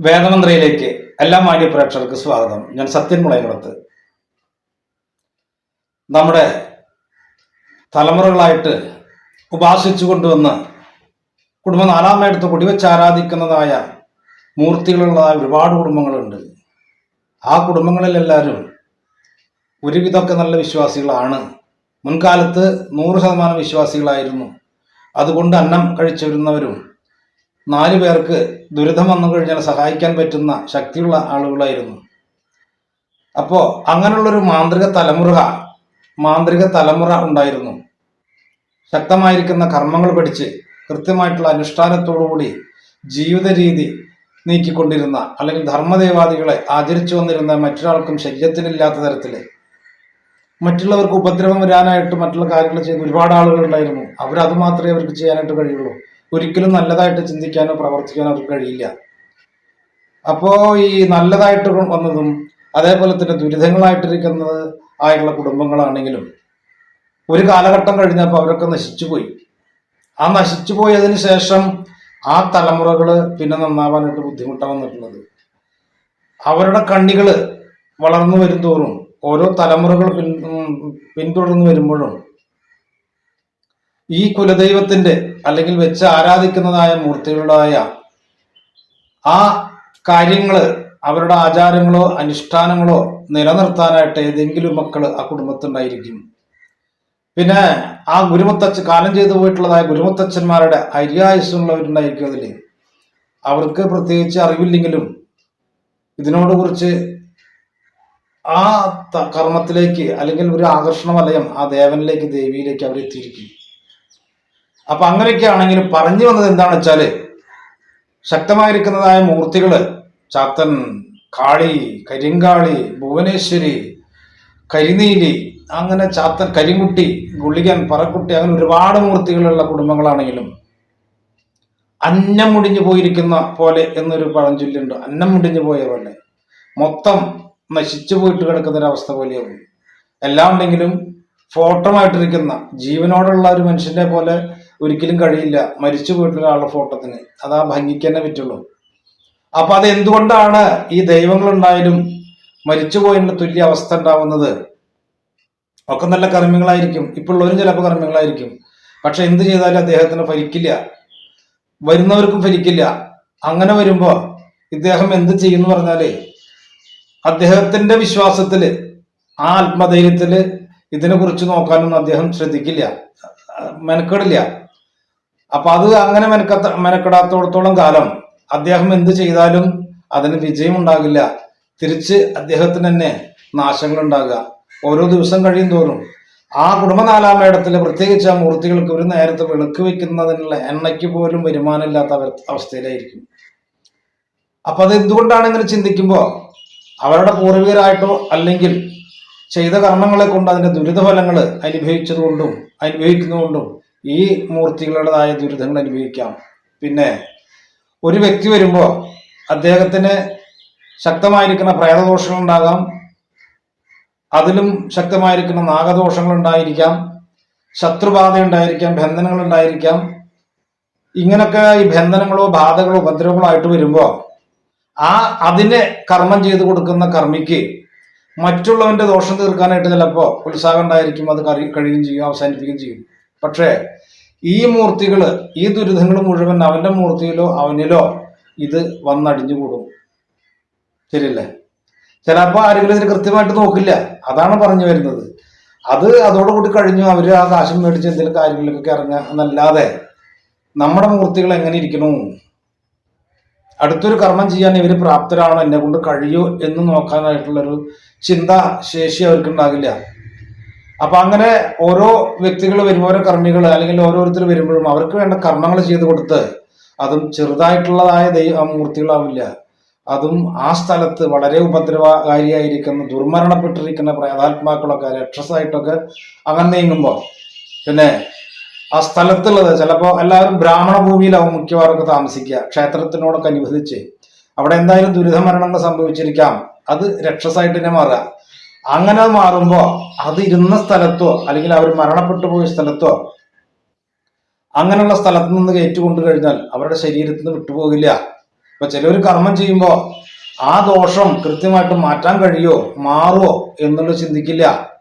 വേദമന്ത്രയിലേക്ക് എല്ലാ മാന്യ പ്രേക്ഷകർക്ക് സ്വാഗതം. ഞാൻ സത്യൻ മുളയമുടത്ത് നമ്മുടെ തലമുറകളായിട്ട് ഉപാസിച്ചു കൊണ്ടുവന്ന് കുടുംബം നാലാമയെടുത്ത് കുടിവെച്ച് ആരാധിക്കുന്നതായ മൂർത്തികളുള്ളതായ ഒരുപാട് കുടുംബങ്ങളുണ്ട്. ആ കുടുംബങ്ങളിലെല്ലാവരും ഒരുവിധമൊക്കെ നല്ല വിശ്വാസികളാണ്. മുൻകാലത്ത് നൂറ് ശതമാനം വിശ്വാസികളായിരുന്നു. അതുകൊണ്ട് അന്നം കഴിച്ചു വരുന്നവരും നാല് പേർക്ക് ദുരിതം വന്നു കഴിഞ്ഞാൽ സഹായിക്കാൻ പറ്റുന്ന ശക്തിയുള്ള ആളുകളായിരുന്നു. അപ്പോൾ അങ്ങനെയുള്ളൊരു മാന്ത്രിക തലമുറ മാന്ത്രിക തലമുറ ഉണ്ടായിരുന്നു. ശക്തമായിരിക്കുന്ന കർമ്മങ്ങൾ പഠിച്ച് കൃത്യമായിട്ടുള്ള അനുഷ്ഠാനത്തോടുകൂടി ജീവിത രീതി നീക്കിക്കൊണ്ടിരുന്ന അല്ലെങ്കിൽ ധർമ്മദേവാദികളെ ആചരിച്ചു വന്നിരുന്ന മറ്റൊരാൾക്കും ശരീരത്തിനില്ലാത്ത തരത്തിൽ മറ്റുള്ളവർക്ക് ഉപദ്രവം വരാനായിട്ട് മറ്റുള്ള കാര്യങ്ങൾ ചെയ്യുന്ന ഒരുപാട് ആളുകൾ ഉണ്ടായിരുന്നു. അവരത് മാത്രമേ അവർക്ക് ചെയ്യാനായിട്ട് കഴിയുള്ളൂ. ഒരിക്കലും നല്ലതായിട്ട് ചിന്തിക്കാനോ പ്രവർത്തിക്കാനോ അവർക്ക് കഴിയില്ല. അപ്പോ ഈ നല്ലതായിട്ട് വന്നതും അതേപോലെ തന്നെ ദുരിതങ്ങളായിട്ടിരിക്കുന്നത് ആയിട്ടുള്ള കുടുംബങ്ങളാണെങ്കിലും ഒരു കാലഘട്ടം കഴിഞ്ഞപ്പോൾ അവരൊക്കെ നശിച്ചുപോയി ആ നശിച്ചു പോയതിനു ശേഷം ആ തലമുറകൾ പിന്നെ നന്നാവാനായിട്ട് ബുദ്ധിമുട്ടാണ് വന്നിട്ടുള്ളത്. അവരുടെ കണ്ണികൾ വളർന്നു വരും തോറും ഓരോ തലമുറകൾ പിൻ പിന്തുടർന്ന് വരുമ്പോഴും ഈ കുലദൈവത്തിന്റെ അല്ലെങ്കിൽ വെച്ച് ആരാധിക്കുന്നതായ മൂർത്തികളുടായ ആ കാര്യങ്ങൾ അവരുടെ ആചാരങ്ങളോ അനുഷ്ഠാനങ്ങളോ നിലനിർത്താനായിട്ട് ഏതെങ്കിലും മക്കൾ ആ കുടുംബത്തുണ്ടായിരിക്കും. പിന്നെ ആ ഗുരുമുത്തച്ഛ കാലം ചെയ്തു പോയിട്ടുള്ളതായ ഗുരുമുത്തച്ഛന്മാരുടെ അരിയായുസുള്ളവരുണ്ടായിരിക്കും അതിൽ അവർക്ക് പ്രത്യേകിച്ച് അറിവില്ലെങ്കിലും ഇതിനോട് കുറിച്ച് ആ കർമ്മത്തിലേക്ക് അല്ലെങ്കിൽ ഒരു ആകർഷണ വലയം ആ ദേവനിലേക്ക് ദേവിയിലേക്ക് അവർ എത്തിയിരിക്കും അപ്പൊ അങ്ങനെയൊക്കെ ആണെങ്കിൽ പറഞ്ഞു വന്നത് എന്താണെന്ന് വെച്ചാൽ ശക്തമായിരിക്കുന്നതായ മൂർത്തികൾ ചാത്തൻ കാളി കരിങ്കാളി ഭുവനേശ്വരി കരിനീലി അങ്ങനെ ചാത്തൻ കരിങ്കുട്ടി ഗുളികൻ പറക്കുട്ടി അങ്ങനെ ഒരുപാട് മൂർത്തികളുള്ള കുടുംബങ്ങളാണെങ്കിലും അന്നം മുടിഞ്ഞു പോയിരിക്കുന്ന പോലെ എന്നൊരു പഴഞ്ചൊല്ലുണ്ട്. അന്നം മുടിഞ്ഞു പോയ പോലെ. മൊത്തം നശിച്ചു പോയിട്ട് കിടക്കുന്ന ഒരു അവസ്ഥ പോലെയാവും. എല്ലാം ഉണ്ടെങ്കിലും ഫോട്ടോമായിട്ടിരിക്കുന്ന ജീവനോടുള്ള ഒരു മനുഷ്യനെ പോലെ ഒരിക്കലും കഴിയില്ല. മരിച്ചു പോയിട്ടുള്ള ഒരാളുടെ ഫോട്ടോത്തിന് അത് ആ ഭംഗിക്ക് തന്നെ പറ്റുള്ളൂ. അപ്പൊ അത് എന്തുകൊണ്ടാണ് ഈ ദൈവങ്ങളുണ്ടായാലും മരിച്ചു പോയതിന്റെ തുല്യ അവസ്ഥ ഉണ്ടാവുന്നത്? ഒക്കെ നല്ല കർമ്മങ്ങളായിരിക്കും. ഇപ്പൊ ഇപ്പോഴുള്ളവരും ചിലപ്പോൾ കർമ്മങ്ങളായിരിക്കും. പക്ഷെ എന്ത് ചെയ്താലും അദ്ദേഹത്തിന് ഫലിക്കില്ല. വരുന്നവർക്കും ഫലിക്കില്ല. അങ്ങനെ വരുമ്പോ ഇദ്ദേഹം എന്ത് ചെയ്യുന്നു പറഞ്ഞാലേ അദ്ദേഹത്തിന്റെ വിശ്വാസത്തിൽ ആ ആത്മധൈര്യത്തിൽ ഇതിനെ കുറിച്ച് നോക്കാനൊന്നും അദ്ദേഹം ശ്രദ്ധിക്കില്ല. മെനക്കെടില്ല. അപ്പൊ അത് അങ്ങനെ മെനക്കത്ത മെനക്കെടാത്തോടത്തോളം കാലം അദ്ദേഹം എന്ത് ചെയ്താലും അതിന് വിജയം ഉണ്ടാകില്ല തിരിച്ച് അദ്ദേഹത്തിന് തന്നെ നാശങ്ങൾ ഉണ്ടാകുക ഓരോ ദിവസം കഴിയും തോറും. ആ കുടുംബനാലാമേടത്തിൽ പ്രത്യേകിച്ച് ആ മൂർത്തികൾക്ക് ഒരു നേരത്തെ വിളക്ക് വെക്കുന്നതിനുള്ള എണ്ണയ്ക്ക് പോലും വരുമാനമില്ലാത്ത അവസ്ഥയിലായിരിക്കും. അപ്പൊ അത് എന്തുകൊണ്ടാണ് ഇങ്ങനെ ചിന്തിക്കുമ്പോൾ അവരുടെ പൂർവികരായിട്ടോ അല്ലെങ്കിൽ ചെയ്ത കർമ്മങ്ങളെ കൊണ്ട് അതിന്റെ ദുരിതഫലങ്ങൾ അനുഭവിച്ചതുകൊണ്ടും അനുഭവിക്കുന്നതുകൊണ്ടും ഈ മൂർത്തികളുടേതായ ദുരിതങ്ങൾ അനുഭവിക്കാം. പിന്നെ ഒരു വ്യക്തി വരുമ്പോൾ അദ്ദേഹത്തിന് ശക്തമായിരിക്കുന്ന പ്രേതദോഷങ്ങൾ ഉണ്ടാകാം. അതിലും ശക്തമായിരിക്കുന്ന നാഗദോഷങ്ങൾ ഉണ്ടായിരിക്കാം. ശത്രുബാധ ഉണ്ടായിരിക്കാം ബന്ധനങ്ങൾ ഉണ്ടായിരിക്കാം. ഇങ്ങനൊക്കെ ഈ ബന്ധനങ്ങളോ ബാധകളോ ഉപദ്രവങ്ങളോ ആയിട്ട് വരുമ്പോൾ ആ അതിനെ കർമ്മം ചെയ്തു കൊടുക്കുന്ന കർമ്മിക്ക് മറ്റുള്ളവന്റെ ദോഷം തീർക്കാനായിട്ട് ചിലപ്പോൾ ഉത്സാഹം ഉണ്ടായിരിക്കും. അത് കഴിയുകയും ചെയ്യും അവസാനിപ്പിക്കുകയും ചെയ്യും. പക്ഷേ ഈ മൂർത്തികൾ ഈ ദുരിതങ്ങൾ മുഴുവൻ അവന്റെ മൂർത്തിയിലോ അവനിലോ ഇത് വന്നടിഞ്ഞു വന്നടിഞ്ഞുകൂടും. ശരിയല്ലേ? ചിലപ്പോൾ ആരെങ്കിലും ഇതിന് കൃത്യമായിട്ട് നോക്കില്ല. അതാണ് പറഞ്ഞു വരുന്നത്. അത് അതോടുകൂടി കഴിഞ്ഞു അവർ ആ കാശം മേടിച്ച് എന്തെങ്കിലും കാര്യങ്ങളിലേക്കൊക്കെ ഇറങ്ങുക എന്നല്ലാതെ നമ്മുടെ മൂർത്തികൾ എങ്ങനെ ഇരിക്കണു? അടുത്തൊരു കർമ്മം ചെയ്യാൻ ഇവർ പ്രാപ്തരാണോ? എന്നെ കൊണ്ട് കഴിയോ എന്ന് നോക്കാനായിട്ടുള്ളൊരു ചിന്താ ശേഷി അവർക്ക് ഉണ്ടാകില്ല അപ്പൊ അങ്ങനെ ഓരോ വ്യക്തികൾ വരുമ്പോൾ ഓരോ കർമ്മികൾ അല്ലെങ്കിൽ ഓരോരുത്തർ വരുമ്പോഴും അവർക്ക് വേണ്ട കർമ്മങ്ങൾ ചെയ്തു കൊടുത്ത് അതും ചെറുതായിട്ടുള്ളതായ ദൈവ മൂർത്തികളാവില്ല. അതും ആ സ്ഥലത്ത് വളരെ ഉപദ്രവകാരിയായിരിക്കുന്ന ദുർമരണപ്പെട്ടിരിക്കുന്ന പ്രേതാത്മാക്കളൊക്കെ രക്ഷസായിട്ടൊക്കെ അങ്ങനെ നീങ്ങുമ്പോൾ പിന്നെ ആ സ്ഥലത്തുള്ളത് ചിലപ്പോൾ എല്ലാവരും ബ്രാഹ്മണ ഭൂമിയിലാവും മിക്കവാറൊക്കെ താമസിക്കുക ക്ഷേത്രത്തിനോടൊക്കെ അനുബന്ധിച്ച്. അവിടെ എന്തായാലും ദുരിതമരണങ്ങൾ സംഭവിച്ചിരിക്കാം. അത് രക്ഷസായിട്ട് തന്നെ മാറുക. അങ്ങനെ മാറുമ്പോ അത് ഇരുന്ന സ്ഥലത്തോ അല്ലെങ്കിൽ അവർ മരണപ്പെട്ടു പോയ സ്ഥലത്തോ അങ്ങനെയുള്ള സ്ഥലത്ത് നിന്ന് കയറ്റി കൊണ്ടു കഴിഞ്ഞാൽ അവരുടെ ശരീരത്തിൽ നിന്ന് വിട്ടുപോകില്ല. ഇപ്പൊ ചിലർ കർമ്മം ചെയ്യുമ്പോൾ ആ ദോഷം കൃത്യമായിട്ട് മാറ്റാൻ കഴിയോ മാറുമോ എന്നുള്ളത് ചിന്തിക്കില്ല.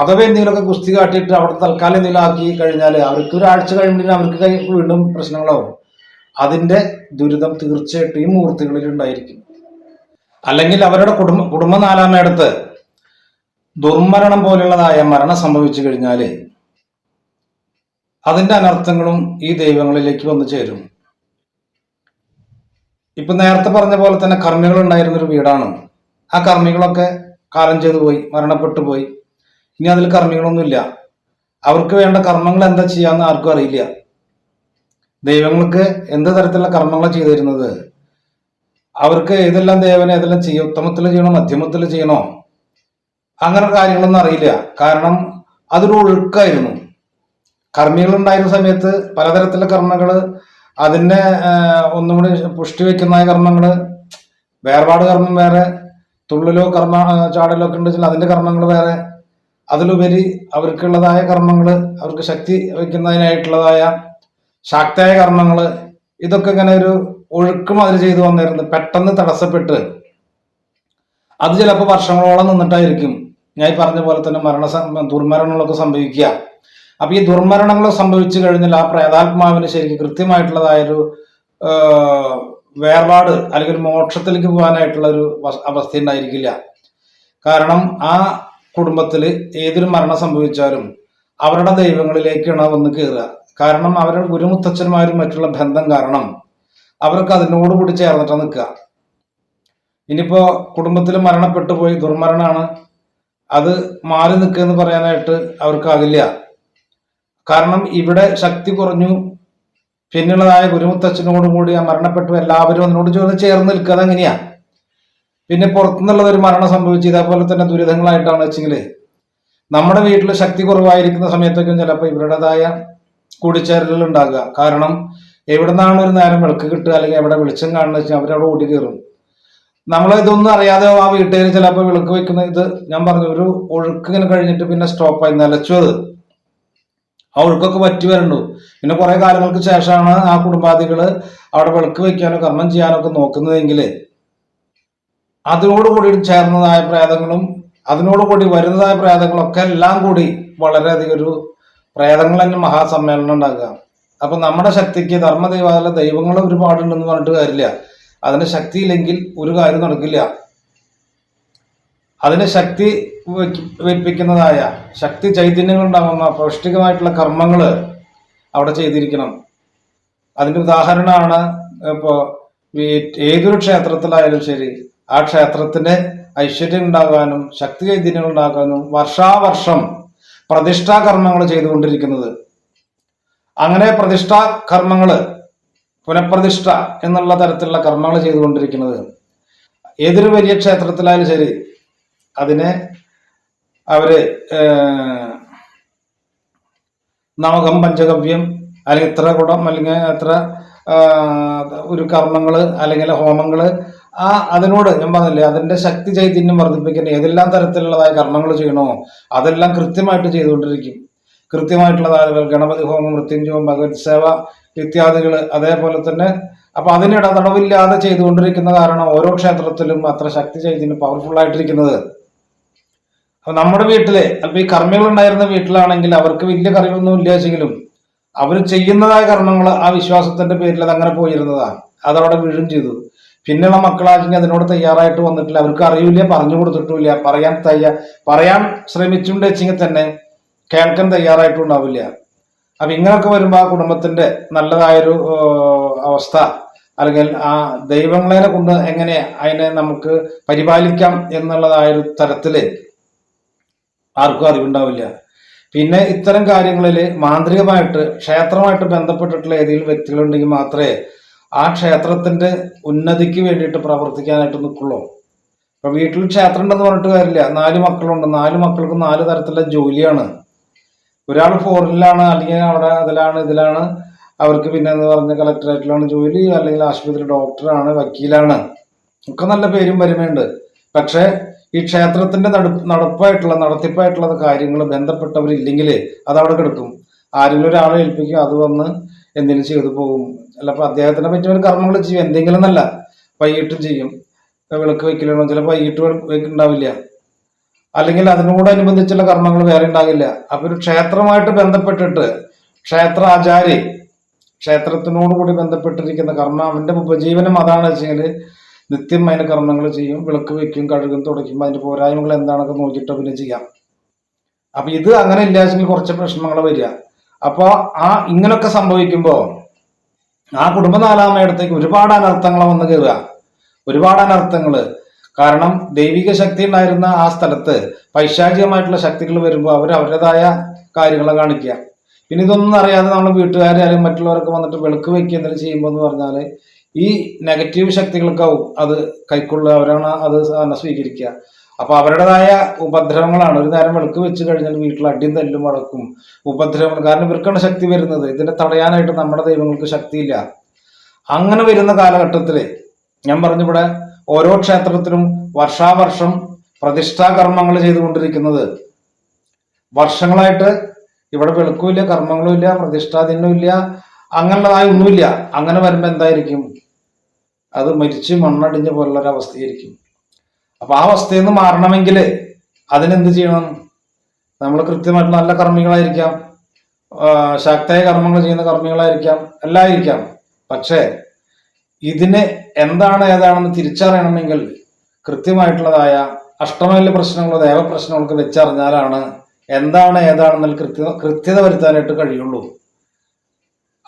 അഥവാ എന്തെങ്കിലുമൊക്കെ കുസ്തി കാട്ടിയിട്ട് അവിടെ തൽക്കാലം എന്തെങ്കിലും ആക്കി കഴിഞ്ഞാൽ അവർക്ക് ഒരാഴ്ച കഴിയുമ്പോഴേ അവർക്ക് വീണ്ടും പ്രശ്നങ്ങളാവും. അതിന്റെ ദുരിതം തീർച്ചയായിട്ടും ഈ മൂർത്തികളിൽ ഉണ്ടായിരിക്കും. അല്ലെങ്കിൽ അവരുടെ കുടുംബ കുടുംബ നാലാമയിടത്ത് ദുർമരണം പോലുള്ളതായ മരണം സംഭവിച്ചു കഴിഞ്ഞാൽ അതിന്റെ അനർത്ഥങ്ങളും ഈ ദൈവങ്ങളിലേക്ക് വന്നു ചേരും. ഇപ്പൊ നേരത്തെ പറഞ്ഞ പോലെ തന്നെ കർമ്മികൾ ഉണ്ടായിരുന്ന ഒരു വീടാണ്. ആ കർമ്മികളൊക്കെ കാലം ചെയ്തു പോയി മരണപ്പെട്ടു പോയി. ഇനി അതിൽ കർമ്മികളൊന്നുമില്ല. അവർക്ക് വേണ്ട കർമ്മങ്ങൾ എന്താ ചെയ്യാന്ന് ആർക്കും അറിയില്ല. ദൈവങ്ങൾക്ക് എന്ത് തരത്തിലുള്ള കർമ്മങ്ങൾ ചെയ്തിരുന്നത് അവർക്ക് ഏതെല്ലാം ദേവനെ ഏതെല്ലാം ചെയ്യും ഉത്തമത്തിൽ ചെയ്യണോ മധ്യമത്തിൽ ചെയ്യണോ? അങ്ങനെ കാര്യങ്ങളൊന്നും അറിയില്ല. കാരണം അതൊരു ഒഴുക്കായിരുന്നു. കർമ്മികൾ ഉണ്ടായിരുന്ന സമയത്ത് പലതരത്തിലുള്ള കർമ്മങ്ങൾ അതിനെ ഒന്നും കൂടി പുഷ്ടി വെക്കുന്ന കർമ്മങ്ങൾ വേർപാട് കർമ്മം വേറെ തുള്ളിലോ കർമ്മ ചാടലോ ഒക്കെ ഉണ്ടെങ്കിൽ അതിന്റെ കർമ്മങ്ങൾ വേറെ. അതിലുപരി അവർക്കുള്ളതായ കർമ്മങ്ങൾ അവർക്ക് ശക്തി വയ്ക്കുന്നതിനായിട്ടുള്ളതായ ശാക്തായ കർമ്മങ്ങൾ ഇതൊക്കെ ഇങ്ങനെ ഒരു ഒഴുക്കും അതിൽ ചെയ്തു വന്നിരുന്നു. പെട്ടെന്ന് തടസ്സപ്പെട്ട്. അത് ചിലപ്പോൾ വർഷങ്ങളോളം നിന്നിട്ടായിരിക്കും. ഞാൻ ഈ പറഞ്ഞ പോലെ തന്നെ മരണ ദുർമരണങ്ങളൊക്കെ സംഭവിക്കുക. അപ്പൊ ഈ ദുർമരണങ്ങൾ സംഭവിച്ചു കഴിഞ്ഞാൽ ആ പ്രേതാത്മാവിന് ശരിക്കും കൃത്യമായിട്ടുള്ളതായൊരു വേർപാട് അല്ലെങ്കിൽ മോക്ഷത്തിലേക്ക് പോകാനായിട്ടുള്ള ഒരു അവസ്ഥ ഉണ്ടായിരിക്കില്ല. കാരണം ആ കുടുംബത്തിൽ ഏതൊരു മരണം സംഭവിച്ചാലും അവരുടെ ദൈവങ്ങളിലേക്കാണ് വന്ന് കയറുക കാരണം അവരുടെ ഗുരുമുത്തച്ഛന്മാരും മറ്റുള്ള ബന്ധം കാരണം അവർക്ക് അതിനോട് കൂടി ചേർന്നിട്ടാണ് നിൽക്കുക. ഇനിയിപ്പോ കുടുംബത്തിൽ മരണപ്പെട്ടു പോയി ദുർമരണമാണ് അത് മാറി നിൽക്കുക എന്ന് പറയാനായിട്ട് അവർക്കാകില്ല. കാരണം ഇവിടെ ശക്തി കുറഞ്ഞു. പിന്നുള്ളതായ ഗുരുമുത്തച്ഛനോടും കൂടി ആ മരണപ്പെട്ടു. എല്ലാവരും അതിനോട് ചോദിച്ച് ചേർന്ന് നിൽക്കുക അതെങ്ങനെയാ. പിന്നെ പുറത്തുനിന്നുള്ളത് ഒരു മരണം സംഭവിച്ച് ഇതേപോലെ തന്നെ ദുരിതങ്ങളായിട്ടാണ് വെച്ചെങ്കിൽ നമ്മുടെ വീട്ടിൽ ശക്തി കുറവായിരിക്കുന്ന സമയത്തൊക്കെ ചിലപ്പോൾ ഇവരുടേതായ കൂടിച്ചേരലുകൾ ഉണ്ടാകുക. കാരണം എവിടെ നിന്നാണ് ഒരു നേരം വിളക്ക് കിട്ടുക? അല്ലെങ്കിൽ എവിടെ വെളിച്ചം കാണുന്ന വെച്ചാൽ അവരവിടെ ഓടി കയറും. നമ്മൾ ഇതൊന്നും അറിയാതെ ആ വീട്ടുകാർ ചിലപ്പോൾ വിളക്ക് വെക്കുന്ന ഇത് ഞാൻ പറഞ്ഞു ഒരു ഒഴുക്ക് ഇങ്ങനെ കഴിഞ്ഞിട്ട് പിന്നെ സ്റ്റോപ്പായി നിലച്ചു അത്. ആ ഒഴുക്കൊക്കെ പറ്റി വരണ്ടു. പിന്നെ കുറെ കാലങ്ങൾക്ക് ശേഷമാണ് ആ കുടുംബാദികൾ അവിടെ വിളക്ക് വെക്കാനോ കർമ്മം ചെയ്യാനോ ഒക്കെ നോക്കുന്നതെങ്കിൽ അതിനോടുകൂടി ചേർന്നതായ പ്രേതങ്ങളും അതിനോടുകൂടി വരുന്നതായ പ്രേതങ്ങളൊക്കെ എല്ലാം കൂടി വളരെയധികം ഒരു പ്രേതങ്ങൾ തന്നെ മഹാസമ്മേളനം ഉണ്ടാക്കുക. അപ്പൊ നമ്മുടെ ശക്തിക്ക് ധർമ്മദൈവാല ദൈവങ്ങൾ ഒരുപാടുണ്ടെന്ന് പറഞ്ഞിട്ട് കാര്യമില്ല. അതിന് ശക്തിയില്ലെങ്കിൽ ഒരു കാര്യം നടക്കില്ല. അതിന് ശക്തി വെപ്പിക്കുന്നതായ ശക്തി ചൈതന്യങ്ങൾ ഉണ്ടാകുന്ന പൗഷ്ടികമായിട്ടുള്ള കർമ്മങ്ങൾ അവിടെ ചെയ്തിരിക്കണം. അതിന്റെ ഉദാഹരണമാണ് ഇപ്പോൾ ഏതൊരു ക്ഷേത്രത്തിലായാലും ശരി ആ ക്ഷേത്രത്തിന്റെ ഐശ്വര്യം ഉണ്ടാകാനും ശക്തി ചൈതന്യങ്ങൾ ഉണ്ടാക്കാനും വർഷാവർഷം പ്രതിഷ്ഠാ കർമ്മങ്ങൾ ചെയ്തുകൊണ്ടിരിക്കുന്നത്. അങ്ങനെ പ്രതിഷ്ഠാ കർമ്മങ്ങൾ പുനഃപ്രതിഷ്ഠ എന്നുള്ള തരത്തിലുള്ള കർമ്മങ്ങൾ ചെയ്തുകൊണ്ടിരിക്കുന്നത്. ഏതൊരു വലിയ ക്ഷേത്രത്തിലായാലും ശരി അതിനെ അവർ നവകം പഞ്ചഗവ്യം അല്ലെങ്കിൽ ഇത്ര കുടം അല്ലെങ്കിൽ എത്ര ഒരു കർമ്മങ്ങൾ അല്ലെങ്കിൽ ഹോമങ്ങൾ ആ അതിനോട് ഞാൻ പറഞ്ഞില്ലേ അതിന്റെ ശക്തി ചൈതന്യം വർദ്ധിപ്പിക്കാൻ ഏതെല്ലാം തരത്തിലുള്ളതായ കർമ്മങ്ങൾ ചെയ്യണോ അതെല്ലാം കൃത്യമായിട്ട് ചെയ്തുകൊണ്ടിരിക്കും. കൃത്യമായിട്ടുള്ളതായ ഗണപതി ഹോമം മൃത്യുഞ്ജോം ഭഗവത് സേവ ഇത്യാദികൾ അതേപോലെ തന്നെ. അപ്പൊ അതിനിട തടവില്ലാതെ ചെയ്തുകൊണ്ടിരിക്കുന്ന കാരണം ഓരോ ക്ഷേത്രത്തിലും അത്ര ശക്തി ചൈതന്യം പവർഫുൾ ആയിട്ടിരിക്കുന്നത്. അപ്പൊ നമ്മുടെ വീട്ടിലെ അപ്പൊ ഈ കർമ്മികൾ ഉണ്ടായിരുന്ന വീട്ടിലാണെങ്കിൽ അവർക്ക് വലിയ കറിവൊന്നും ഇല്ലാച്ചെങ്കിലും അവർ ചെയ്യുന്നതായ കർമ്മങ്ങൾ ആ വിശ്വാസത്തിന്റെ പേരിൽ അത് അങ്ങനെ പോയിരുന്നതാണ് അതവിടെ വീഴും ചെയ്തു. പിന്നെയുള്ള മക്കളാണെങ്കിൽ അതിനോട് തയ്യാറായിട്ട് വന്നിട്ടില്ല. അവർക്ക് അറിയില്ല പറഞ്ഞു കൊടുത്തിട്ടില്ല പറയാൻ തയ്യാ പറയാൻ ശ്രമിച്ചുണ്ടെച്ചെങ്കിൽ തന്നെ കേൾക്കാൻ തയ്യാറായിട്ടുണ്ടാവില്ല. അപ്പൊ ഇങ്ങനെയൊക്കെ വരുമ്പോൾ ആ കുടുംബത്തിന്റെ നല്ലതായൊരു അവസ്ഥ അല്ലെങ്കിൽ ആ ദൈവങ്ങളെ കൊണ്ട് എങ്ങനെ അതിനെ നമുക്ക് പരിപാലിക്കാം എന്നുള്ളതായൊരു തരത്തിൽ ആർക്കും അറിവുണ്ടാവില്ല. പിന്നെ ഇത്തരം കാര്യങ്ങളിൽ മാന്ത്രികമായിട്ട് ക്ഷേത്രമായിട്ട് ബന്ധപ്പെട്ടിട്ടുള്ള ഏതെങ്കിലും വ്യക്തികളുണ്ടെങ്കിൽ മാത്രമേ ആ ക്ഷേത്രത്തിന്റെ ഉന്നതിക്ക് വേണ്ടിയിട്ട് പ്രവർത്തിക്കാനായിട്ട് നിൽക്കുള്ളൂ. ഇപ്പൊ വീട്ടിൽ ക്ഷേത്രം ഉണ്ടെന്ന് പറഞ്ഞിട്ട് കാര്യമില്ല. നാല് മക്കളുണ്ട്. നാല് മക്കൾക്ക് നാല് തരത്തിലുള്ള ജോലിയാണ്. ഒരാൾ ഫോറിനിലാണ് അല്ലെങ്കിൽ അവിടെ അതിലാണ് ഇതിലാണ്. അവർക്ക് പിന്നെ എന്ന് പറഞ്ഞ കളക്ടറേറ്റിലാണ് ജോലി അല്ലെങ്കിൽ ആശുപത്രി ഡോക്ടറാണ് വക്കീലാണ്. ഒക്കെ നല്ല പേരും വരുമുണ്ട് പക്ഷെ ഈ ക്ഷേത്രത്തിന്റെ നട നടപ്പായിട്ടുള്ള നടത്തിപ്പായിട്ടുള്ള കാര്യങ്ങൾ ബന്ധപ്പെട്ടവരില്ലെങ്കിൽ അത് അവിടെ കിടക്കും ആരെങ്കിലും ഒരാളെ ഏൽപ്പിക്കും അത് വന്ന് എന്തെങ്കിലും ചെയ്തു പോകും. ചിലപ്പോൾ അദ്ദേഹത്തിനെ പറ്റിയ ഒരു കർമ്മങ്ങൾ ചെയ്യും. എന്തെങ്കിലും എന്നല്ല വൈകിട്ടും ചെയ്യും. വിളക്ക് വയ്ക്കലാണോ ചിലപ്പോൾ വൈകിട്ട് ഉണ്ടാവില്ല. അല്ലെങ്കിൽ അതിനോടനുബന്ധിച്ചുള്ള കർമ്മങ്ങൾ വേറെ ഉണ്ടാകില്ല. അപ്പൊ ഒരു ക്ഷേത്രമായിട്ട് ബന്ധപ്പെട്ടിട്ട് ക്ഷേത്ര ആചാരി ക്ഷേത്രത്തിനോട് കൂടി ബന്ധപ്പെട്ടിരിക്കുന്ന കർമ്മം അവന്റെ ഉപജീവനം അതാണ് വെച്ചെങ്കിൽ നിത്യം അതിന് കർമ്മങ്ങൾ ചെയ്യും വിളക്ക് വെക്കും കഴുകും തുടയ്ക്കും അതിന്റെ പോരായ്മകൾ എന്താണൊക്കെ നോക്കിയിട്ട് പിന്നെ ചെയ്യാം. അപ്പൊ ഇത് അങ്ങനെ ഇല്ലാച്ചെങ്കിൽ കുറച്ച് പ്രശ്നങ്ങൾ വരിക. അപ്പോൾ ആ ഇങ്ങനൊക്കെ സംഭവിക്കുമ്പോൾ ആ കുടുംബനാലാമയടത്തേക്ക് ഒരുപാട് അനർത്ഥങ്ങൾ വന്ന് കയറുക ഒരുപാട് അനർത്ഥങ്ങൾ. കാരണം ദൈവിക ശക്തി ഉണ്ടായിരുന്ന ആ സ്ഥലത്ത് പൈശാചികമായിട്ടുള്ള ശക്തികൾ വരുമ്പോൾ അവർ അവരുടേതായ കാര്യങ്ങളെ കാണിക്കുക. പിന്നെ ഇതൊന്നും അറിയാതെ നമ്മൾ വീട്ടുകാരെ മറ്റുള്ളവരൊക്കെ വന്നിട്ട് വെളുക്ക് വെക്കുക എന്തെങ്കിലും ചെയ്യുമ്പോൾ എന്ന് പറഞ്ഞാൽ ഈ നെഗറ്റീവ് ശക്തികൾക്കാവും അത് കൈക്കൊള്ളുക അവരാണ് അത് സ്വീകരിക്കുക. അപ്പൊ അവരുടേതായ ഉപദ്രവങ്ങളാണ്. ഒരു നേരം വെളുക്ക് വെച്ച് കഴിഞ്ഞാൽ വീട്ടിൽ അടിയും തല്ലും വളക്കും ഉപദ്രവങ്ങൾ. കാരണം ഇവർക്കാണ് ശക്തി വരുന്നത്. ഇതിനെ തടയാനായിട്ട് നമ്മുടെ ദൈവങ്ങൾക്ക് ശക്തിയില്ല. അങ്ങനെ വരുന്ന കാലഘട്ടത്തിൽ ഞാൻ പറഞ്ഞിവിടെ ഓരോ ക്ഷേത്രത്തിലും വർഷാവർഷം പ്രതിഷ്ഠാ കർമ്മങ്ങൾ ചെയ്തുകൊണ്ടിരിക്കുന്നത്. വർഷങ്ങളായിട്ട് ഇവിടെ വെളുക്കുമില്ല കർമ്മങ്ങളും ഇല്ല പ്രതിഷ്ഠാദിനും ഇല്ല അങ്ങനെയുള്ളതായി ഒന്നുമില്ല. അങ്ങനെ വരുമ്പോൾ എന്തായിരിക്കും? അത് മരിച്ച് മണ്ണടിഞ്ഞ പോലുള്ളൊരു അവസ്ഥയായിരിക്കും അപ്പൊ ആ അവസ്ഥയിൽ നിന്ന് മാറണമെങ്കിൽ അതിനെന്ത് ചെയ്യണം? നമ്മൾ കൃത്യമായിട്ട് നല്ല കർമ്മികളായിരിക്കാം. ശക്തമായ കർമ്മങ്ങൾ ചെയ്യുന്ന കർമ്മികളായിരിക്കാം. എല്ലാം ആയിരിക്കാം പക്ഷേ ഇതിന് എന്താണ് ഏതാണെന്ന് തിരിച്ചറിയണമെങ്കിൽ കൃത്യമായിട്ടുള്ളതായ അഷ്ടമയിലെ പ്രശ്നങ്ങളോ ദേവപ്രശ്നങ്ങളൊക്കെ വെച്ചറിഞ്ഞാലാണ് എന്താണ് ഏതാണെന്ന് കൃത്യ കൃത്യത വരുത്താനായിട്ട് കഴിയുള്ളൂ.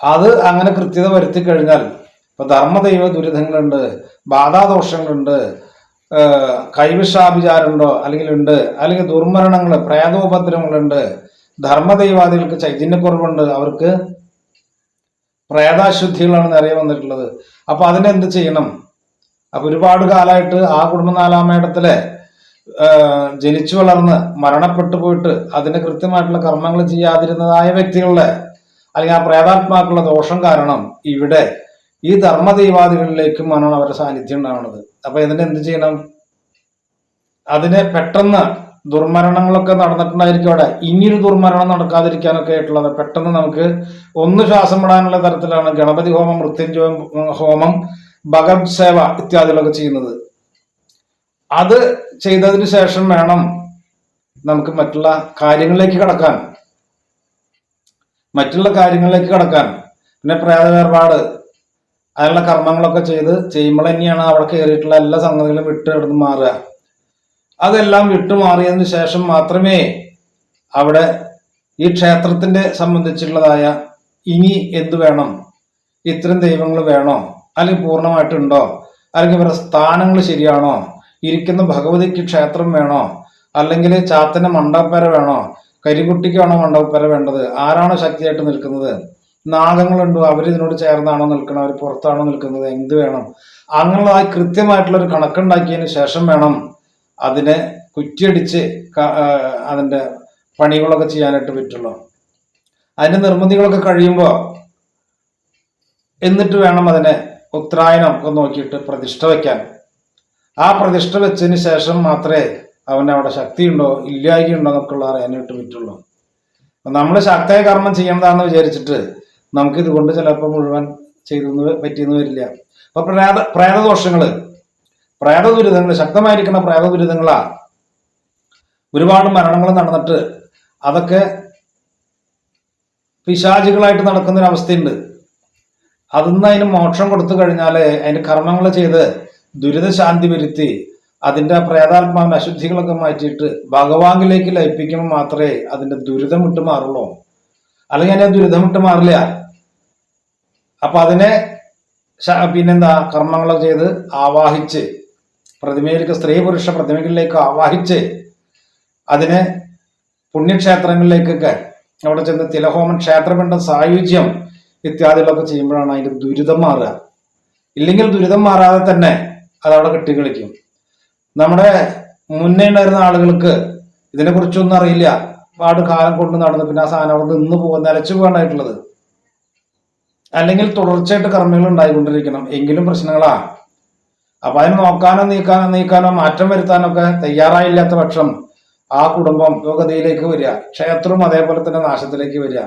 അത് അങ്ങനെ കൃത്യത വരുത്തി കഴിഞ്ഞാൽ ഇപ്പൊ ധർമ്മദൈവ ദുരിതങ്ങളുണ്ട് ബാധാദോഷങ്ങളുണ്ട് കൈവിഷാഭിചാരമുണ്ടോ അല്ലെങ്കിൽ ഉണ്ട് അല്ലെങ്കിൽ ദുർമരണങ്ങൾ പ്രേതോപദ്രവങ്ങളുണ്ട് ധർമ്മദൈവാദികൾക്ക് ചൈതന്യക്കുറവുണ്ട് അവർക്ക് പ്രേതാശുദ്ധികളാണ് നിറയെ വന്നിട്ടുള്ളത്. അപ്പൊ അതിനെന്ത് ചെയ്യണം? അപ്പൊ ഒരുപാട് കാലമായിട്ട് ആ കുടുംബനാലാമേടത്തിലെ ജനിച്ചു വളർന്ന് മരണപ്പെട്ടു പോയിട്ട് അതിന് കൃത്യമായിട്ടുള്ള കർമ്മങ്ങൾ ചെയ്യാതിരുന്നതായ വ്യക്തികളുടെ അല്ലെങ്കിൽ ആ പ്രേതാത്മാക്കളുടെ ദോഷം കാരണം ഇവിടെ ഈ ധർമ്മദൈവാദികളിലേക്കുമാണ് അവരുടെ സാന്നിധ്യം ഉണ്ടാവുന്നത്. അപ്പൊ ഇതിന് എന്ത് ചെയ്യണം? അതിനെ പെട്ടെന്ന് ദുർമരണങ്ങളൊക്കെ നടന്നിട്ടുണ്ടായിരിക്കും അവിടെ. ഇനിയൊരു ദുർമരണം നടക്കാതിരിക്കാനൊക്കെ ആയിട്ടുള്ളത്. പെട്ടെന്ന് നമുക്ക് ഒന്ന് ശ്വാസം വിടാനുള്ള തരത്തിലാണ് ഗണപതി ഹോമം മൃത്യുഞ്ജയ ഹോമം ഭഗവത് സേവ ഇത്യാദികളൊക്കെ ചെയ്യുന്നത്. അത് ചെയ്തതിന് ശേഷം വേണം നമുക്ക് മറ്റുള്ള കാര്യങ്ങളിലേക്ക് കടക്കാൻ. മറ്റുള്ള കാര്യങ്ങളിലേക്ക് കടക്കാൻ. പിന്നെ പ്രേത വേർപാട് അതിനുള്ള കർമ്മങ്ങളൊക്കെ ചെയ്ത് ചെയ്യുമ്പോൾ തന്നെയാണ് അവിടെ കയറിയിട്ടുള്ള എല്ലാ സംഗതികളും വിട്ട് കിടന്ന് മാറുക. അതെല്ലാം വിട്ടുമാറിയതിന് ശേഷം മാത്രമേ അവിടെ ഈ ക്ഷേത്രത്തിന്റെ സംബന്ധിച്ചുള്ളതായ ഇനി എന്തു വേണം? ഇത്തരം ദൈവങ്ങൾ വേണോ? അല്ലെങ്കിൽ പൂർണമായിട്ടുണ്ടോ? അല്ലെങ്കിൽ ഇവരുടെ സ്ഥാനങ്ങൾ ശരിയാണോ? ഇരിക്കുന്ന ഭഗവതിക്ക് ക്ഷേത്രം വേണോ? അല്ലെങ്കിൽ ചാത്തന് മണ്ഡപ്പര വേണോ? കരികുട്ടിക്കാണോ മണ്ഡപ്പര വേണ്ടത്? ആരാണോ ശക്തിയായിട്ട് നിൽക്കുന്നത്? നാഗങ്ങളുണ്ടോ? അവർ ഇതിനോട് ചേർന്നാണോ നിൽക്കണം അവർ പുറത്താണോ നിൽക്കുന്നത്? എന്ത് വേണം? അങ്ങനെയുള്ള കൃത്യമായിട്ടുള്ള ഒരു കണക്കുണ്ടാക്കിയതിന് ശേഷം വേണം അതിനെ കുറ്റിയടിച്ച് അതിന്റെ പണികളൊക്കെ ചെയ്യാനായിട്ട് പറ്റുള്ളൂ. അതിന്റെ നിർമ്മിതികളൊക്കെ കഴിയുമ്പോൾ എന്നിട്ട് വേണം അതിനെ ഉത്തരായനം ഒക്കെ നോക്കിയിട്ട് പ്രതിഷ്ഠ വയ്ക്കാൻ ആ പ്രതിഷ്ഠ വെച്ചതിന് ശേഷം മാത്രമേ അവനവിടെ ശക്തിയുണ്ടോ ഇല്ലായ്കയുണ്ടോ എന്നൊക്കെയുള്ള അറിയാനായിട്ട് പറ്റുള്ളൂ. നമ്മൾ ശക്തമായ കർമ്മം ചെയ്യേണ്ടതാണെന്ന് വിചാരിച്ചിട്ട് നമുക്ക് ഇതുകൊണ്ട് ചിലപ്പോൾ മുഴുവൻ ചെയ്തെന്ന് പറ്റിയെന്ന് വരില്ല. അപ്പൊ പ്രേത പ്രേതദോഷങ്ങൾ പ്രേത ദുരിതങ്ങൾ ശക്തമായിരിക്കുന്ന പ്രേത ദുരിതങ്ങളാ ഒരുപാട് മരണങ്ങൾ നടന്നിട്ട് അതൊക്കെ പിശാചികളായിട്ട് നടക്കുന്ന അവസ്ഥയുണ്ട് അതിന്ന് അതിന് മോക്ഷം കൊടുത്തു കഴിഞ്ഞാൽ അതിന്റെ കർമ്മങ്ങൾ ചെയ്ത് ദുരിതശാന്തി വരുത്തി അതിന്റെ പ്രേതാത്മാവിന്റെ അശുദ്ധികളൊക്കെ മാറ്റിയിട്ട് ഭഗവാനിലേക്ക് ലയിപ്പിക്കുമ്പോൾ മാത്രമേ അതിന്റെ ദുരിതം വിട്ട് മാറുള്ളൂ. അല്ലെങ്കിൽ അതിന്റെ ദുരിതം വിട്ട് മാറില്ല. അപ്പൊ അതിനെ പിന്നെന്താ? കർമ്മങ്ങളൊക്കെ ചെയ്ത് ആവാഹിച്ച് പ്രതിമയിലേക്ക് സ്ത്രീ പുരുഷ പ്രതിമകളിലേക്ക് ആവാഹിച്ച് അതിനെ പുണ്യക്ഷേത്രങ്ങളിലേക്കൊക്കെ അവിടെ ചെന്ന് തിലഹോമൻ ക്ഷേത്രപിണ്ഡം സായുജ്യം ഇത്യാദികളൊക്കെ ചെയ്യുമ്പോഴാണ് അതിന്റെ ദുരിതം മാറുക. ഇല്ലെങ്കിൽ ദുരിതം മാറാതെ തന്നെ അതവിടെ കെട്ടിക്കളിക്കും. നമ്മുടെ മുന്നേ ഉണ്ടായിരുന്ന ആളുകൾക്ക് ഇതിനെക്കുറിച്ചൊന്നും അറിയില്ല. ഒരുപാട് കാലം കൊണ്ട് നടന്നു പിന്നെ ആ സാധനം അവിടെ നിന്ന് പോകാൻ നിലച്ചു പോകാനായിട്ടുള്ളത് അല്ലെങ്കിൽ തുടർച്ചയായിട്ട് കർമ്മങ്ങൾ ഉണ്ടായിക്കൊണ്ടിരിക്കണം. എങ്കിലും പ്രശ്നങ്ങളാ. അപ്പൊ അതിന് നോക്കാനോ നീക്കാനോ നീക്കാനോ മാറ്റം വരുത്താനൊക്കെ തയ്യാറായില്ലാത്ത പക്ഷം ആ കുടുംബം യോഗതയിലേക്ക് വരിക. ക്ഷേത്രവും അതേപോലെ തന്നെ നാശത്തിലേക്ക് വരിക.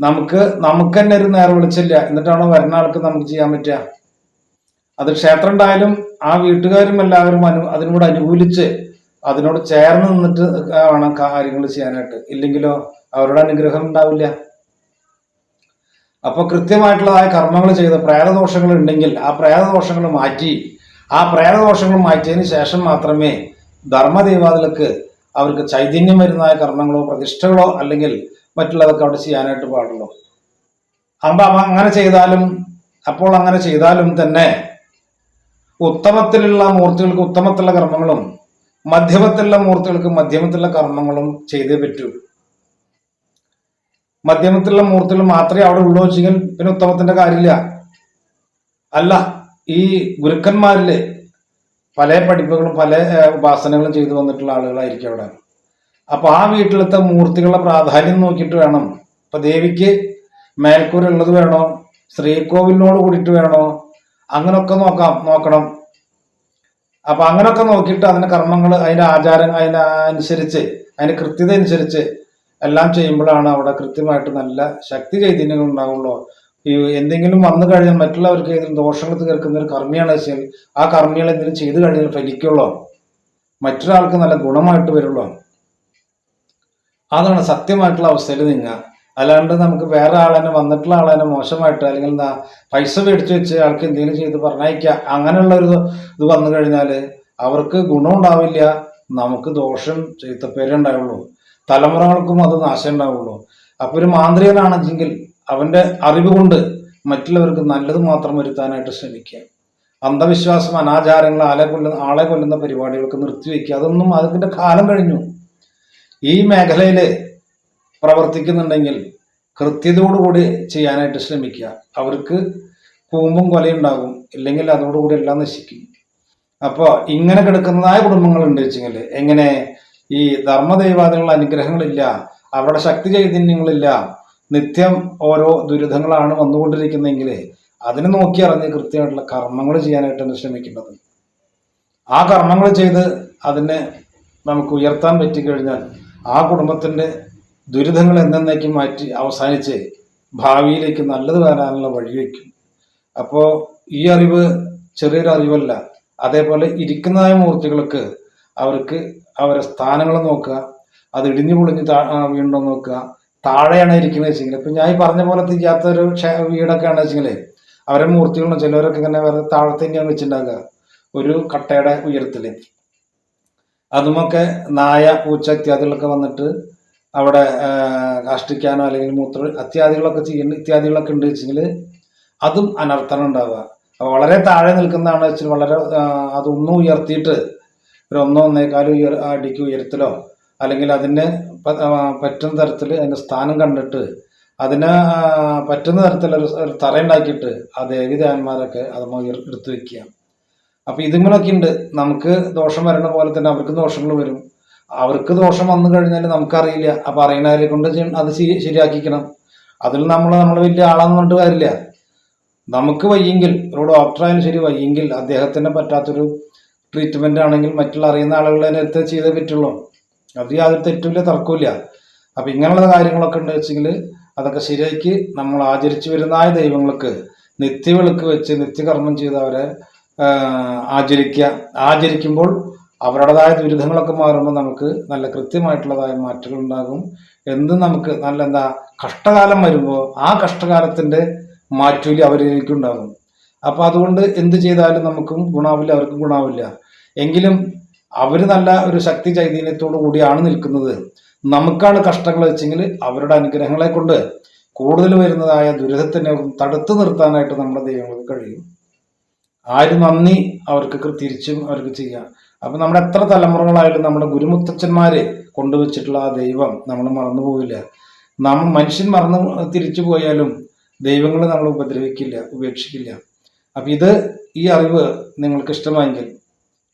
നമുക്ക് നമുക്ക് തന്നെ ഒരു നേരെ വിളിച്ചില്ല. എന്നിട്ടാണോ വരുന്ന ആൾക്ക് നമുക്ക് ചെയ്യാൻ പറ്റുക? അത് ക്ഷേത്രം ഉണ്ടായാലും ആ വീട്ടുകാരും എല്ലാവരും അനു അതിനോട് അനുകൂലിച്ച് അതിനോട് ചേർന്ന് നിന്നിട്ട് വേണം കാര്യങ്ങൾ ചെയ്യാനായിട്ട്. ഇല്ലെങ്കിലോ അവരുടെ അനുഗ്രഹം ഉണ്ടാവില്ല. അപ്പൊ കൃത്യമായിട്ടുള്ളതായ കർമ്മങ്ങൾ ചെയ്ത് പ്രേതദോഷങ്ങൾ ഉണ്ടെങ്കിൽ ആ പ്രേതദോഷങ്ങൾ മാറ്റി ആ പ്രേതദോഷങ്ങൾ മാറ്റിയതിന് ശേഷം മാത്രമേ ധർമ്മദൈവാദികൾക്ക് അവർക്ക് ചൈതന്യം വരുന്നതായ കർമ്മങ്ങളോ പ്രതിഷ്ഠകളോ അല്ലെങ്കിൽ മറ്റുള്ളതൊക്കെ അവിടെ ചെയ്യാനായിട്ട് പാടുള്ളൂ. അവ അങ്ങനെ ചെയ്താലും അപ്പോൾ അങ്ങനെ ചെയ്താലും തന്നെ ഉത്തമത്തിലുള്ള മൂർത്തികൾക്ക് ഉത്തമത്തിലുള്ള കർമ്മങ്ങളും മധ്യമത്തിലുള്ള മൂർത്തികൾക്ക് മധ്യമത്തിലുള്ള കർമ്മങ്ങളും ചെയ്തേ പറ്റൂ. മധ്യമത്തിലുള്ള മൂർത്തികൾ മാത്രമേ അവിടെ ഉള്ളൂ വെച്ചെങ്കിൽ പിന്നെ ഉത്തമത്തിന്റെ കാര്യമില്ല. അല്ല ഈ ഗുരുക്കന്മാരിൽ പല പഠിപ്പുകളും പല ഉപാസനകളും ചെയ്തു വന്നിട്ടുള്ള ആളുകളായിരിക്കും അവിടെ. അപ്പൊ ആ വീട്ടിലത്തെ മൂർത്തികളുടെ പ്രാധാന്യം നോക്കിയിട്ട് വേണം. ഇപ്പൊ ദേവിക്ക് മേൽക്കൂര ഉള്ളത് വേണോ? ശ്രീകോവിലിനോട് കൂടിയിട്ട് വേണോ? അങ്ങനൊക്കെ നോക്കാം നോക്കണം. അപ്പൊ അങ്ങനൊക്കെ നോക്കിയിട്ട് അതിന്റെ കർമ്മങ്ങൾ അതിന്റെ ആചാരം അതിന് അനുസരിച്ച് അതിന്റെ കൃത്യത അനുസരിച്ച് എല്ലാം ചെയ്യുമ്പോഴാണ് അവിടെ കൃത്യമായിട്ട് നല്ല ശക്തി ചൈതന്യങ്ങൾ ഉണ്ടാവുള്ളൂ. ഈ എന്തെങ്കിലും വന്നു കഴിഞ്ഞാൽ മറ്റുള്ളവർക്ക് ഏതെങ്കിലും ദോഷങ്ങൾ തീർക്കുന്ന ഒരു കർമ്മിയാണ് വെച്ചാൽ ആ കർമ്മികൾ എന്തെങ്കിലും ചെയ്തു കഴിഞ്ഞാൽ ഫലിക്കുള്ളൂ. മറ്റൊരാൾക്ക് നല്ല ഗുണമായിട്ട് വരുള്ളൂ. അതാണ് സത്യമായിട്ടുള്ള അവസ്ഥയിൽ നീങ്ങുക. അല്ലാണ്ട് നമുക്ക് വേറെ ആളെന്നെ വന്നിട്ടുള്ള ആളെന്നെ മോശമായിട്ട് അല്ലെങ്കിൽ എന്താ പൈസ മേടിച്ചു വെച്ച് ആൾക്ക് എന്തെങ്കിലും ചെയ്ത് പറഞ്ഞയക്കുക അങ്ങനെയുള്ള ഒരു ഇത് വന്നു കഴിഞ്ഞാൽ അവർക്ക് ഗുണം ഉണ്ടാവില്ല. നമുക്ക് ദോഷം ചീത്തപ്പേരേ ഉണ്ടാവുള്ളൂ. തലമുറകൾക്കും അത് നാശം ഉണ്ടാവുള്ളൂ. അപ്പൊ ഒരു മാന്ത്രികനാണെങ്കിൽ അവന്റെ അറിവ് കൊണ്ട് മറ്റുള്ളവർക്ക് നല്ലത് മാത്രം വരുത്താനായിട്ട് ശ്രമിക്കുക. അന്ധവിശ്വാസം അനാചാരങ്ങൾ ആളെ കൊല്ലുന്ന ആളെ കൊല്ലുന്ന പരിപാടികൾക്ക് നിർത്തിവെക്കുക അതൊന്നും അതിന്റെ കാലം കഴിഞ്ഞു. ഈ മേഖലയിൽ പ്രവർത്തിക്കുന്നുണ്ടെങ്കിൽ കൃത്യതയോടുകൂടി ചെയ്യാനായിട്ട് ശ്രമിക്കുക. അവർക്ക് കൂമ്പും കൊലയുണ്ടാകും ഇല്ലെങ്കിൽ അതോടുകൂടി എല്ലാം നശിക്കും. അപ്പോൾ ഇങ്ങനെ കിടക്കുന്നതായ കുടുംബങ്ങളുണ്ട് വെച്ചെങ്കിൽ എങ്ങനെ ഈ ധർമ്മദൈവാദികളുടെ അനുഗ്രഹങ്ങളില്ല അവരുടെ ശക്തി ചൈതന്യങ്ങളില്ല നിത്യം ഓരോ ദുരിതങ്ങളാണ് വന്നുകൊണ്ടിരിക്കുന്നതെങ്കിൽ അതിനെ നോക്കി അറിഞ്ഞ് കൃത്യമായിട്ടുള്ള കർമ്മങ്ങൾ ചെയ്യാനായിട്ടാണ് ശ്രമിക്കേണ്ടത്. ആ കർമ്മങ്ങൾ ചെയ്ത് അതിനെ നമുക്ക് ഉയർത്താൻ പറ്റിക്കഴിഞ്ഞാൽ ആ കുടുംബത്തിന്റെ ദുരിതങ്ങൾ എന്നേക്കും മാറ്റി അവസാനിച്ച് ഭാവിയിലേക്ക് നല്ലത് വരാനുള്ള വഴിവെക്കും അപ്പോൾ ഈ അറിവ് ചെറിയൊരു അറിവല്ല അതേപോലെ ഇരിക്കുന്നതായ മൂർത്തികൾക്ക് അവർക്ക് അവരെ സ്ഥാനങ്ങൾ നോക്കുക അത് ഇടിഞ്ഞു പൊളിഞ്ഞ് ആ, നോക്കുക താഴെയാണ് ഇരിക്കുന്നത് വെച്ചെങ്കിൽ ഇപ്പം ഞാൻ ഈ പറഞ്ഞ പോലെ ചെയ്യാത്തൊരു ക്ഷേ- വീടൊക്കെ ആണ് വെച്ചെങ്കിൽ അവരെ മൂർത്തികളും ചിലവരൊക്കെ ഇങ്ങനെ വേറെ താഴത്തെ തന്നെയാണ് വെച്ചിട്ടുണ്ടാകുക ഒരു കട്ടയുടെ ഉയരത്തിൽ. അതുമൊക്കെ നായ പൂച്ച ഇത്യാദികളൊക്കെ വന്നിട്ട് അവിടെ കാഷ്ടിക്കാനോ അല്ലെങ്കിൽ മൂത്ര അത്യാദികളൊക്കെ ചെയ്യുന്ന ഇത്യാദികളൊക്കെ ഉണ്ട് വെച്ചെങ്കിൽ അതും അനർത്ഥനം ഉണ്ടാവുക. അപ്പൊ വളരെ താഴെ നിൽക്കുന്നതാണ് വെച്ചാൽ വളരെ അതൊന്നും ഉയർത്തിയിട്ട് ഒരു ഒന്നോ ഒന്നേക്കാലും ഉയർ അടിക്ക് ഉയരത്തിലോ അല്ലെങ്കിൽ അതിന് പറ്റുന്ന തരത്തിൽ അതിന്റെ സ്ഥാനം കണ്ടിട്ട് അതിന് പറ്റുന്ന തരത്തിലൊരു ഒരു തറയുണ്ടാക്കിയിട്ട് ആ ദേവിദേവന്മാരൊക്കെ അത് എടുത്തു വെക്കുക. അപ്പം ഇതുങ്ങളൊക്കെ ഉണ്ട് നമുക്ക് ദോഷം വരണ പോലെ തന്നെ അവർക്ക് ദോഷങ്ങൾ വരും. അവർക്ക് ദോഷം വന്നു കഴിഞ്ഞാൽ നമുക്കറിയില്ല. അപ്പം അറിയണവരെ കൊണ്ട് അത് ശരിയാക്കിക്കണം. അതിൽ നമ്മൾ നമ്മൾ വലിയ ആളാന്ന് പറഞ്ഞിട്ട് കാര്യമില്ല. നമുക്ക് വയ്യെങ്കിൽ ഒരു ഡോക്ടറായാലും ശരി വയ്യെങ്കിൽ അദ്ദേഹത്തിന് പറ്റാത്തൊരു ട്രീറ്റ്മെന്റ് ആണെങ്കിൽ മറ്റുള്ള അറിയുന്ന ആളുകളെ നേരത്തെ ചെയ്തേ പറ്റുള്ളൂ. അത് യാതൊരു തെറ്റുമില്ല തർക്കമില്ല അപ്പൊ ഇങ്ങനെയുള്ള കാര്യങ്ങളൊക്കെ ഉണ്ട് വെച്ചെങ്കിൽ അതൊക്കെ ശരിയാക്കി നമ്മൾ ആചരിച്ചു വരുന്നതായ ദൈവങ്ങൾക്ക് നിത്യവിളക്ക് വെച്ച് നിത്യകർമ്മം ചെയ്ത് അവരെ ആചരിക്കുക ആചരിക്കുമ്പോൾ അവരുടേതായ ദുരിതങ്ങളൊക്കെ മാറുമ്പോൾ നമുക്ക് നല്ല കൃത്യമായിട്ടുള്ളതായ മാറ്റങ്ങൾ ഉണ്ടാകും. എന്ത് നമുക്ക് നല്ല എന്താ കഷ്ടകാലം വരുമ്പോൾ ആ കഷ്ടകാലത്തിന്റെ മാറ്റൂലി അവരിലേക്കുണ്ടാകും അപ്പം അതുകൊണ്ട് എന്ത് ചെയ്താലും നമുക്കും ഗുണാവില്ല അവർക്കും ഗുണാവില്ല. എങ്കിലും അവർ നല്ല ഒരു ശക്തി ചൈതന്യത്തോടു കൂടിയാണ് നിൽക്കുന്നത്. നമുക്കാണ് കഷ്ടങ്ങൾ വെച്ചെങ്കിൽ അവരുടെ അനുഗ്രഹങ്ങളെ കൊണ്ട് കൂടുതൽ വരുന്നതായ ദുരിതത്തിനെ തടുത്തു നിർത്താനായിട്ട് നമ്മുടെ ദൈവങ്ങൾക്ക് കഴിയും. ആര് നന്ദി അവർക്ക് തിരിച്ചും അവർക്ക് ചെയ്യാം. അപ്പൊ നമ്മുടെ എത്ര തലമുറകളായാലും നമ്മുടെ ഗുരുമുത്തച്ഛന്മാരെ കൊണ്ടുവച്ചിട്ടുള്ള ആ ദൈവം നമ്മൾ മറന്നു പോവില്ല. നാം മനുഷ്യൻ മറന്നു തിരിച്ചു പോയാലും ദൈവങ്ങൾ നമ്മൾ ഉപദ്രവിക്കില്ല ഉപേക്ഷിക്കില്ല. അപ്പൊ ഇത് ഈ അറിവ് നിങ്ങൾക്ക് ഇഷ്ടമായെങ്കിൽ